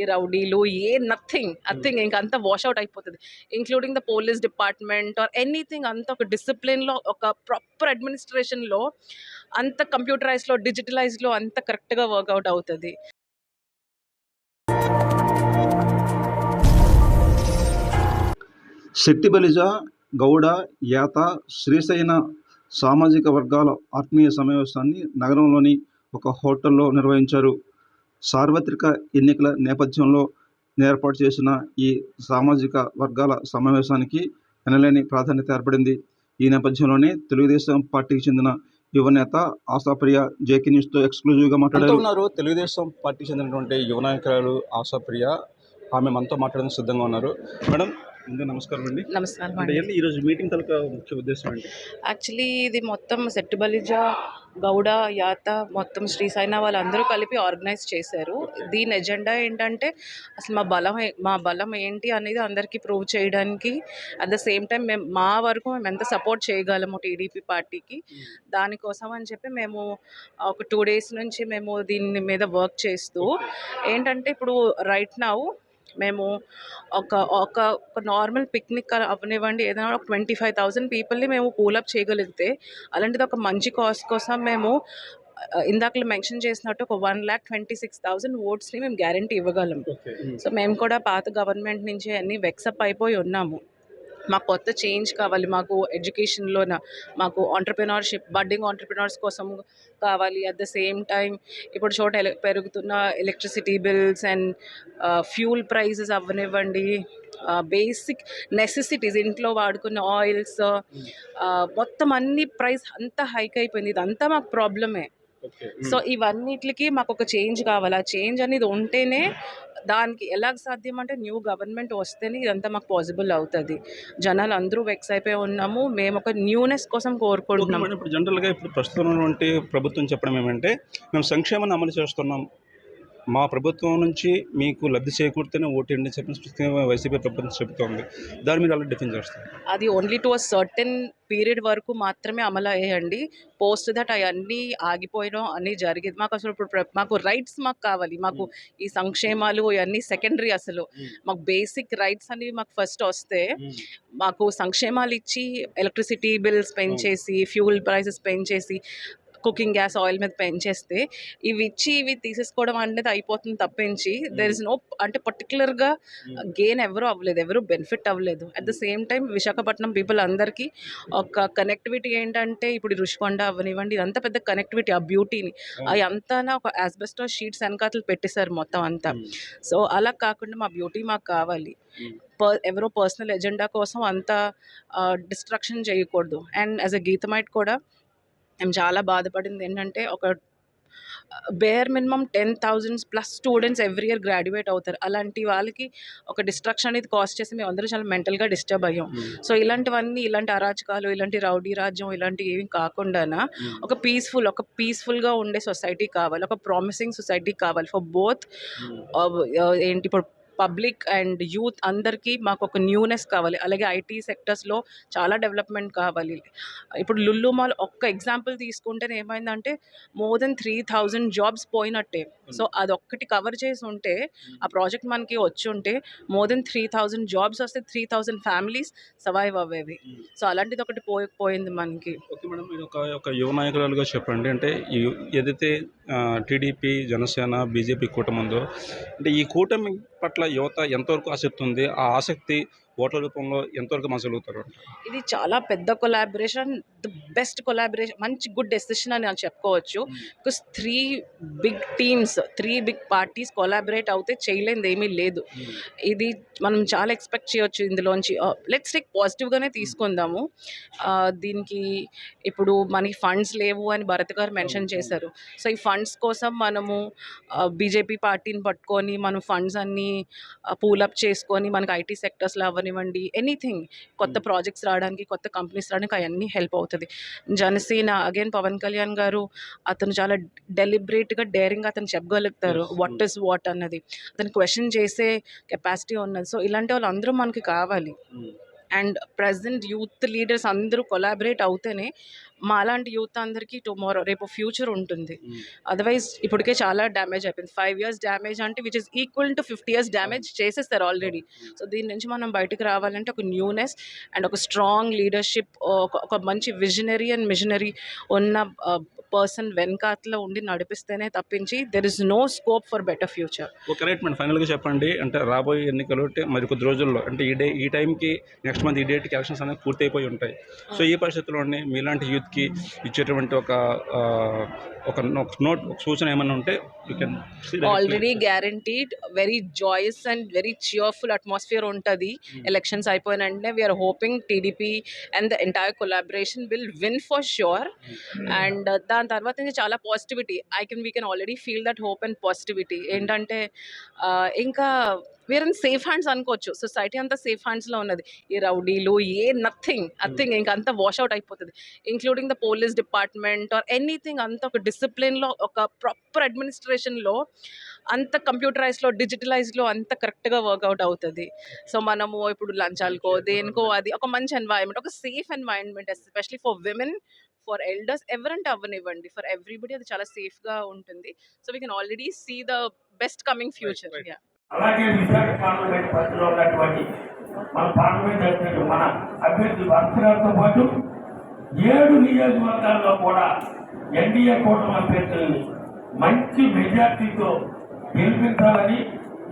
ఈ రౌడీలు ఏ నథింగ్ నథింగ్ ఇంకా అంతా వాష్అవుట్ అయిపోతుంది. Including the police department or anything అంత ఒక డిసిప్లిన్లో ఒక ప్రాపర్ అడ్మినిస్ట్రేషన్లో అంత కంప్యూటరైజ్లో డిజిటలైజ్లో అంత కరెక్ట్గా వర్కౌట్ అవుతుంది. శెట్టి బలిజ గౌడ యాత శ్రీశైన సామాజిక వర్గాల ఆత్మీయ సమావేశాన్ని నగరంలోని ఒక హోటల్లో నిర్వహించారు. సార్వత్రిక ఎన్నికల నేపథ్యంలో ఏర్పాటు చేసిన ఈ సామాజిక వర్గాల సమావేశానికి ఎనలేని ప్రాధాన్యత ఏర్పడింది. ఈ నేపథ్యంలోనే తెలుగుదేశం పార్టీకి చెందిన యువనేత ఆశాప్రియ జేకే న్యూస్తో ఎక్స్క్లూజివ్గా ఉన్నారు. తెలుగుదేశం పార్టీకి చెందినటువంటి యువ నాయకురాలు ఆశాప్రియ ఆమె మనతో మాట్లాడడానికి సిద్ధంగా ఉన్నారు. మేడం ముందు నమస్కారం అండి. నమస్కారం అండి. ఈరోజు మీటింగ్ తలక ముఖ్య ఉద్దేశం ఏంటి? యాక్చువల్లీ ఇది మొత్తం సెట్టుబలిజ గౌడ యాత మొత్తం శ్రీసైన వాళ్ళందరూ కలిపి ఆర్గనైజ్ చేశారు. దీని ఎజెండా ఏంటంటే అసలు మా బలం మా బలం ఏంటి అనేది అందరికీ ప్రూవ్ చేయడానికి అట్ ద సేమ్ టైం మేము మా వరకు మేము ఎంత సపోర్ట్ చేయగలము టీడీపీ పార్టీకి దానికోసం అని చెప్పి మేము ఒక టూ డేస్ నుంచి మేము దీని మీద వర్క్ చేస్తూ ఏంటంటే ఇప్పుడు రైట్ నౌ మేము ఒక ఒక ఒక నార్మల్ పిక్నిక్ అవనివ్వండి ఏదైనా ఒక ట్వంటీ ఫైవ్ థౌసండ్ పీపుల్ని మేము పూలప్ చేయగలిగితే అలాంటిది ఒక మంచి కాస్ట్ కోసం మేము ఇందాకలు మెన్షన్ చేసినట్టు ఒక one lakh twenty six thousand ఓట్స్ని మేము గ్యారంటీ ఇవ్వగలం. సో మేము కూడా పాత గవర్నమెంట్ నుంచి అన్నీ వెక్సప్ అయిపోయి ఉన్నాము. మాకు కొత్త చేంజ్ కావాలి మాకు ఎడ్యుకేషన్లోన మాకు ఆంటర్ప్రినర్షిప్ బడ్డింగ్ ఆంటర్ప్రినర్స్ కోసం కావాలి. అట్ ద సేమ్ టైం ఇప్పుడు చోట పెరుగుతున్న electricity bills and fuel prices అవ్వనివ్వండి. Uh, బేసిక్ నెసెసిటీస్ ఇంట్లో వాడుకున్న ఆయిల్స్ uh, uh, మొత్తం అన్ని ప్రైస్ అంతా హైక్ అయిపోయింది. ఇదంతా మాకు ప్రాబ్లమే సో ఇవన్నిటికి మాకు ఒక చేంజ్ కావాలి. ఆ చేంజ్ అనేది ఉంటేనే దానికి ఎలా సాధ్యం అంటే న్యూ గవర్నమెంట్ వస్తేనే ఇదంతా మాకు పాసిబుల్ అవుతుంది. జనాలు అందరూ వెక్స్ అయిపోయి ఉన్నాము. మేము ఒక న్యూనెస్ కోసం ఓకే కోరుకుంటున్నాం మేడం. ఇప్పుడు జనరల్గా ఇప్పుడు ప్రస్తుతం ప్రభుత్వం చెప్పడం ఏమంటే మేము సంక్షేమాన్ని అమలు చేస్తున్నాం. మా ప్రభుత్వం నుంచి మీకు లబ్ధి చేకూరితేనే ఓటేయండి చెప్పిన స్పష్టంగా వైసీపీ ప్రభుత్వం చెబుతోంది. దాన్ని మీరు అలా డిఫెన్స్ చేస్తారు? అది only to a certain period వరకు మాత్రమే అమలు అయ్యాయండి పోస్ట్ దట్ అవన్నీ ఆగిపోయడం అన్నీ జరిగేది. మాకు అసలు ఇప్పుడు ప్ర- మాకు రైట్స్ మాకు కావాలి. మాకు ఈ సంక్షేమాలు ఇవన్నీ సెకండరీ అసలు. మాకు బేసిక్ రైట్స్ అనేవి మాకు ఫస్ట్ వస్తే మాకు సంక్షేమాలు ఇచ్చి ఎలక్ట్రిసిటీ బిల్స్ పెంచేసి ఫ్యూల్ ప్రైసెస్ పెంచేసి కుకింగ్ గ్యాస్ ఆయిల్ మీద పెంచేస్తే ఇవి ఇచ్చి ఇవి తీసేసుకోవడం అనేది అయిపోతుంది తప్పించి దెర్ ఇస్ నో అంటే పర్టికులర్గా గెయిన్ ఎవరు అవ్వలేదు ఎవరు బెనిఫిట్ అవ్వలేదు. At the same time Visakhapatnam people అందరికీ ఒక కనెక్టివిటీ ఏంటంటే ఇప్పుడు రుషికొండ అవనివ్వండి ఇదంతా పెద్ద కనెక్టివిటీ ఆ బ్యూటీని అవి అంతా ఒక యాస్బెస్టో షీట్స్ వెనకాతలు పెట్టేశారు మొత్తం అంతా. సో అలా కాకుండా మా బ్యూటీ మాకు కావాలి. పర్ ఎవరో పర్సనల్ ఎజెండా కోసం అంత డిస్ట్రక్షన్ చేయకూడదు. అండ్ యాజ్ అ గీతమైట్ కూడా మేము చాలా బాధపడింది ఏంటంటే ఒక bare minimum ten thousands plus students every year graduate అవుతారు. అలాంటి వాళ్ళకి ఒక డిస్ట్రక్షన్ అనేది కాస్ట్ చేసి మేము అందరూ చాలా మెంటల్గా డిస్టర్బ్ అయ్యాం. సో ఇలాంటివన్నీ ఇలాంటి అరాచకాలు ఇలాంటి రౌడీ రాజ్యం ఇలాంటివి ఏమి కాకుండా ఒక పీస్ఫుల్ ఒక పీస్ఫుల్గా ఉండే సొసైటీ కావాలి. ఒక ప్రామిసింగ్ సొసైటీ కావాలి. ఫర్ బోత్ ఏంటి ఇప్పుడు పబ్లిక్ అండ్ యూత్ అందరికీ మాకు ఒక న్యూనెస్ కావాలి. అలాగే ఐటీ సెక్టర్స్లో చాలా డెవలప్మెంట్ కావాలి. ఇప్పుడు లుల్లు మాల్ ఒక్క ఎగ్జాంపుల్ తీసుకుంటేనే ఏమైందంటే more than three thousand jobs పోయినట్టే. సో అదొక్కటి కవర్ చేసి ఉంటే ఆ ప్రాజెక్ట్ మనకి వచ్చి ఉంటే more than three thousand jobs వస్తే త్రీ థౌజండ్ ఫ్యామిలీస్ సర్వైవ్ అవ్వేవి. సో అలాంటిది ఒకటి పోయి పోయింది మనకి. ఓకే మేడం మీరు ఒక ఒక యువ నాయకురాలుగా చెప్పండి. అంటే ఏదైతే టీడీపీ జనసేన బీజేపీ కూటమి ఉందో అంటే ఈ కూటమి పట్ల యువత ఎంతవరకు ఆసక్తి ఉంది? ఆ ఆసక్తి ఓట్ల రూపంలో ఎంతవరకు మసలుగుతారు ఇది చాలా పెద్ద కొలాబరేషన్ ద బెస్ట్ కొలాబరేషన్ మంచి గుడ్ డెసిషన్ అని నేను చెప్పుకోవచ్చు. Because three big teams three big parties collaborate అవుతే చేయలేనిది ఏమీ లేదు. ఇది మనం చాలా ఎక్స్పెక్ట్ చేయొచ్చు ఇందులోంచి. లెట్స్ టేక్ పాజిటివ్గానే తీసుకుందాము. ఆ, దీనికి ఇప్పుడు మనకి ఫండ్స్ లేవు అని భరత్ గారు మెన్షన్ చేశారు. సో ఈ ఫండ్స్ కోసం మనము బీజేపీ పార్టీని పట్టుకొని మనం ఫండ్స్ అన్నీ పూలప్ చేసుకొని మనకి ఐటీ సెక్టర్స్లో అవ్వనివ్వండి ఎనీథింగ్ కొత్త ప్రాజెక్ట్స్ రావడానికి కొత్త కంపెనీస్ రావడానికి అవన్నీ హెల్ప్ అవుతుంది. జనసేన అగైన్ పవన్ కళ్యాణ్ గారు అతను చాలా డెలిబరేట్గా డేరింగ్ అతను చెప్పగలుగుతారు. వాట్ ఇస్ వాట్ అన్నది. అతను క్వశ్చన్ చేసే కెపాసిటీ ఉన్నది. సో ఇలాంటి వాళ్ళు అందరూ మనకి కావాలి. అండ్ ప్రజెంట్ యూత్ లీడర్స్ అందరూ కొలాబరేట్ అవుతేనే మాలాంటి యూత్ అందరికీ టుమారో రేపు ఫ్యూచర్ ఉంటుంది. అదర్వైజ్ ఇప్పటికే చాలా డ్యామేజ్ అయిపోయింది. ఫైవ్ ఇయర్స్ డ్యామేజ్ అంటే which is equal to fifty years damage చేసేస్తారు ఆల్రెడీ సో దీని నుంచి మనం బయటకు రావాలంటే ఒక న్యూనెస్ అండ్ ఒక స్ట్రాంగ్ లీడర్షిప్ ఒక ఒక మంచి విజనరీ అండ్ మిషనరీ ఉన్న పర్సన్ వెనకాతలో ఉండి నడిపిస్తేనే తప్పించి there is no scope for better future ఒక రైట్ మేడం ఫైనల్గా చెప్పండి అంటే రాబోయే ఎన్నికలు మరి కొద్ది రోజుల్లో అంటే ఈ డే ఈ టైంకి నెక్స్ట్ మంత్ ఈ డేట్కి ఎలక్షన్స్ అనేవి పూర్తి అయిపోయి ఉంటాయి. సో ఈ పరిస్థితుల్లోనే మీలాంటి యూత్కి ఇచ్చేటువంటి ఒక ఒక నోట్ ఒక సూచన ఏమైనా ఉంటే you can already guaranteed very joyous and very cheerful atmosphere ఉంటుంది. ఎలక్షన్స్ అయిపోయిన వెంటనే we are hoping TDP and the entire collaboration will win for sure and దాని తర్వాత నుంచి చాలా positivity I can we can already feel that hope and positivity ఏంటంటే ఇంకా we are in safe hands అనుకోవచ్చు. సొసైటీ అంతా సేఫ్ హ్యాండ్స్లో ఉన్నది. ఈ రౌడీలు ఏ నథింగ్ నథింగ్ ఇంకా అంతా వాష్ అవుట్ అయిపోతుంది. Including the police department or anything అంత ఒక డిసిప్లిన్లో ఒక ప్రాపర్ అడ్మినిస్ట్రేషన్లో అంత కంప్యూటరైజ్లో డిజిటలైజ్లో అంత కరెక్ట్గా వర్కౌట్ అవుతుంది. సో మనము ఇప్పుడు లంచాలకో దేనికో అది ఒక మంచి ఎన్వైరన్మెంట్ ఒక safe environment especially for women for elders ఎవరంటే అవ్వనివ్వండి. ఫర్ ఎవ్రీబడి అది చాలా సేఫ్గా ఉంటుంది. So we can already see the best coming future. అలాగే విశాఖ పార్లమెంట్ పరిధిలో ఉన్నటువంటి మన పార్లమెంట్ అభ్యర్థులు మన అభ్యర్థి వర్షగారితో పాటు ఏడు నియోజకవర్గాల్లో కూడా ఎన్డీఏ కూటమి అభ్యర్థుల్ని మంచి మెజార్టీతో గెలిపించాలని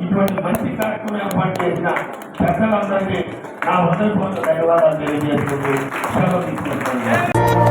ఇటువంటి మంచి కార్యక్రమం ఏర్పాటు చేసిన పెద్దలందరికీ నా హృదయపూర్వక ధన్యవాదాలు తెలియజేసుకుంటూ సెలవు తీసుకుంటున్నాను.